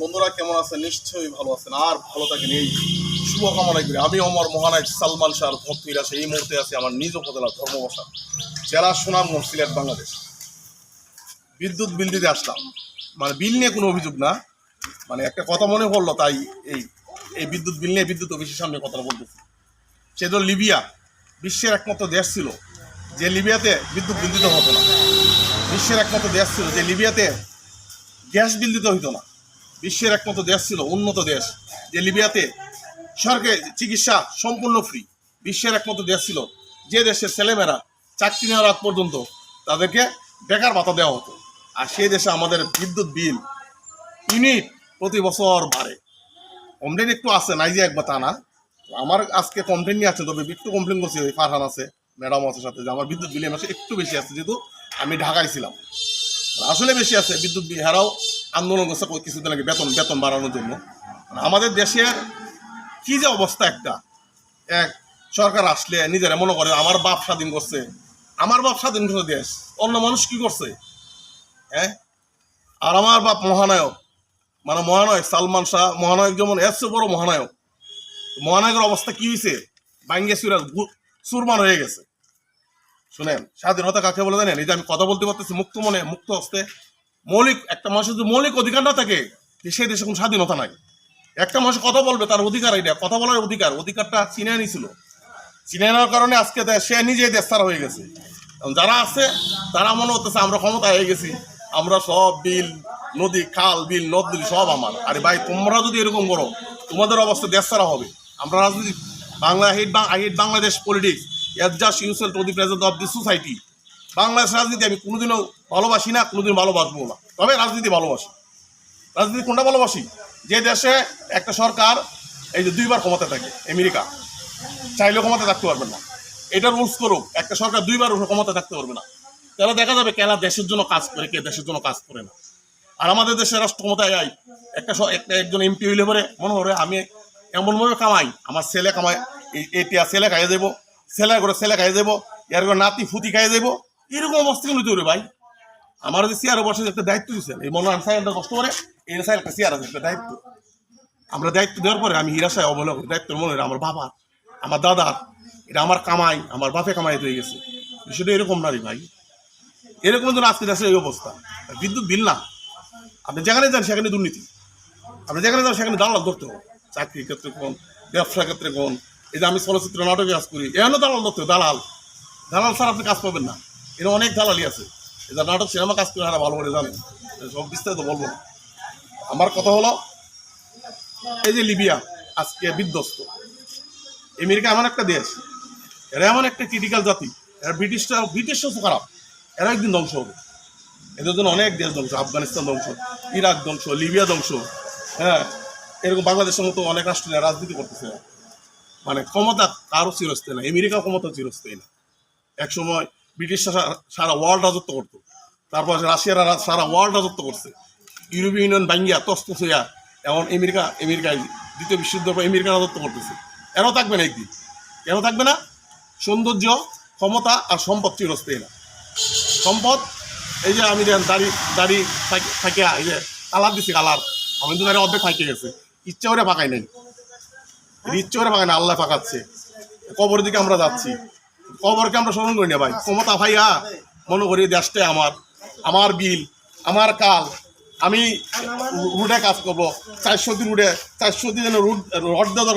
বন্ধুরা, কেমন আছেন? নিশ্চয়ই ভালো আছেন। আর ভালো থাকেন এই শুভকামনা করি। আমি অমর মহানায়ক সালমান শাহ ভক্তির আছে এই মুহূর্তে আছে আমার নিজ উপজেলা ধর্মবসা জেলা সুনামগঞ্জ, সিলেট, বাংলাদেশ। বিদ্যুৎ বিল দিতে আসলাম। মানে বিল নিয়ে কোনো অভিযোগ না। মানে একটা কথা মনে পড়ল তাই এই এই বিদ্যুৎ বিল নিয়ে বিদ্যুৎ অফিসের সামনে কথা বলতেছি। সে তো লিবিয়া, বিশ্বের একমাত্র দেশ ছিল, যে লিবিয়াতে বিদ্যুৎ বিল দিতে হতো না। বিশ্বের একমাত্র দেশ ছিল, যে লিবিয়াতে গ্যাস বিল দিতে হইতো না। বিশ্বের একমাত্র দেশ ছিল উন্নত দেশ, যে লিবিয়াতে সরকারি চিকিৎসা সম্পূর্ণ ফ্রি বিশ্বের একমাত্র দেশ ছিল যে দেশের ছেলেমেয়েরা চাকরি নেওয়ার আগ পর্যন্ত তাদেরকে বেকার ভাতা দেওয়া হতো। আর সেই দেশে আমাদের বিদ্যুৎ বিল ইউনিট প্রতি বছর বাড়ে। কমপ্লেন একটু আছে, নাই যে একবার তা না। আমার আজকে কমপ্লেন নিয়ে আছে তবে একটু কমপ্লেন করছি, ওই ফারহান আছে ম্যাডাম আছে সাথে, যে আমার বিদ্যুৎ বিল মাসে একটু বেশি আছে যেহেতু আমি ঢাকায় ছিলাম। আসলে বেশি আছে, বিদ্যুৎ বিল হেরাও আন্দোলন করছে কিছুদিন আগে বেতন বেতন বাড়ানোর জন্য। মানে আমাদের দেশের কি যে অবস্থা একটা। এক, সরকার আসলে নিজেরা মনে করে, আমার বাপ স্বাধীন করছে, আমার বাপ স্বাধীন করে দেশ, অন্য মানুষ কি করছে? হ্যাঁ? আর আমার বাপ মহানায়ক মানে মহানায়ক সালমান শাহ, মহানায়ক যেমন চেয়ে বড় মহানায়ক, মহানায়কের অবস্থা কি হয়েছে বাঙ্গে সুরা সুরমান হয়ে গেছে। শুনেন, স্বাধীনতা কাকে বলে জানেন? এই যে আমি কথা বলতে পারতেছি মুক্ত মনে, মুক্ত হস্তে। মৌলিক, একটা মানুষের যদি মৌলিক অধিকার না থাকে সেই দেশে কোনো স্বাধীনতা নাই। একটা মানুষ কথা বলবে, তার অধিকার এটা কথা বলার অধিকার, অধিকারটা চিনে নিছিল। চিনে নেওয়ার কারণে আজকে সে নিজেই দেশ ছাড়া হয়ে গেছে। যারা আছে, তারা মনে হতেছে আমরা ক্ষমতা হয়ে গেছি। আমরা সব বিল, নদী, খাল, বিল, নদ বিল সব আমার। আরে ভাই, তোমরা যদি এরকম করো, তোমাদের অবস্থা দেশ ছাড়া হবে। আমরা রাজনীতি, Bangla hit hit Bangladesh politics adjust yourself to the present of the society Bangladesh রাজনীতি আমি কোনোদিনও ভালোবাসি না, কোনোদিন ভালোবাসবো না। তবে রাজনীতি ভালোবাসি। রাজনীতি কোনটা ভালোবাসি? যে দেশে একটা সরকার, এই যে দুইবার ক্ষমতা থাকে, আমেরিকা, চাইলেও ক্ষমতা থাকতে পারবে না। এটা রুলস করুক, একটা সরকার দুইবার ক্ষমতা থাকতে পারবে না। তাহলে দেখা যাবে কেনা দেশের জন্য কাজ করে, কে দেশের জন্য কাজ করে না। আর আমাদের দেশের রাষ্ট্র ক্ষমতায় আই একটা একটা একজন এমপি হইলে পরে মনে করে আমি এমনভাবে কামাই, আমার ছেলে কামাই এটিয়া ছেলে খাইয়ে দেবো। ছেলে করে ছেলে খাইয়ে দেবো, এর করে নাতি ফুতি খাইয়ে দেবো, এরকম অবস্থা কিন্তু তৈরি ভাই। আমার যে চেয়ারে বসে একটা দায়িত্ব দিচ্ছেন এই মনে সাইলটা কষ্ট করে এই একটা চেয়ার আছে, একটা দায়িত্ব। আমরা দায়িত্ব দেওয়ার পরে আমি হীরা সাহেব অবহেলা করি দায়িত্ব মনে হয় আমার বাবা আমার দাদার, এটা আমার কামাই, আমার বাপে কামাই হয়ে গেছে। বিষয়টা এরকম না রে ভাই। এরকম যেন আজকে দেশের এই অবস্থা। বিদ্যুৎ বিল না। আপনি যেখানে যান সেখানে দুর্নীতি। আপনি যেখানে যান সেখানে দালাল ধরতে হবে। চাকরির ক্ষেত্রে কোন, ব্যবসার ক্ষেত্রে কোন এই যে আমি চলচ্চিত্র নাটকে কাজ করি এখানে দালাল ধরতে দালাল। দালাল ছাড়া আপনি কাজ পাবেন না। এর অনেক দালালি আছে। এটা নাটক সিনেমা কাজ করে তারা ভালো করে জানেন। সব বিস্তারিত বলব আমার কথা হলো, এই যে লিবিয়া, আজকে বিধ্বস্ত। আমেরিকা এমন একটা দেশ, এরা এমন একটা ক্রিটিক্যাল জাতি। এরা ব্রিটিশটা ব্রিটিশও খারাপ। এরা একদিন ধ্বংস হবে। এদের জন্য অনেক দেশ ধ্বংস, আফগানিস্তান ধ্বংস, ইরাক ধ্বংস, লিবিয়া ধ্বংস। হ্যাঁ এরকম বাংলাদেশের মতো অনেক রাষ্ট্র রাজনীতি করতেছে মানে ক্ষমতা কারও চিরস্থায়ী না আমেরিকা ক্ষমতা চিরস্থায়ী না। এক সময় ব্রিটিশরা সারা- ওয়ার্ল্ড রাজত্ব করতো। তারপর রাশিয়ারা সারা ওয়ার্ল্ড রাজত্ব করছে। ইউরোপীয় ইউনিয়ন বাঙ্গিয়া তস্ত হইয়া এমন আমেরিকা, আমেরিকায় দ্বিতীয় বিশ্বযুদ্ধের পর আমেরিকা রাজত্ব করতেছে। এরাও থাকবে না একদিন? কেন থাকবে না? সৌন্দর্য, ক্ষমতা আর সম্পদ চিরস্থায়ী না। সম্পদ, এই যে আমি দেন দাড়ি দাড়ি থাকি- এই যে কালার দিছি কালার। আমি তো দাড়ি অর্ধেক ফাঁকে গেছে। ইচ্ছা করে পাকাই নাই। ইচ্ছা করে না, আল্লাহ পাকাচ্ছে। কবরের দিকে আমরা যাচ্ছি। কবরকে আমরা স্মরণ করি না ভাই। ক্ষমতা ভাইয়া, মনে করি দেশটা আমার। আমার বিল, আমার কাল। আমি রুটে কাজ করব। চারশো দিন রুটে চারশো দিন রুট রড দেওয়া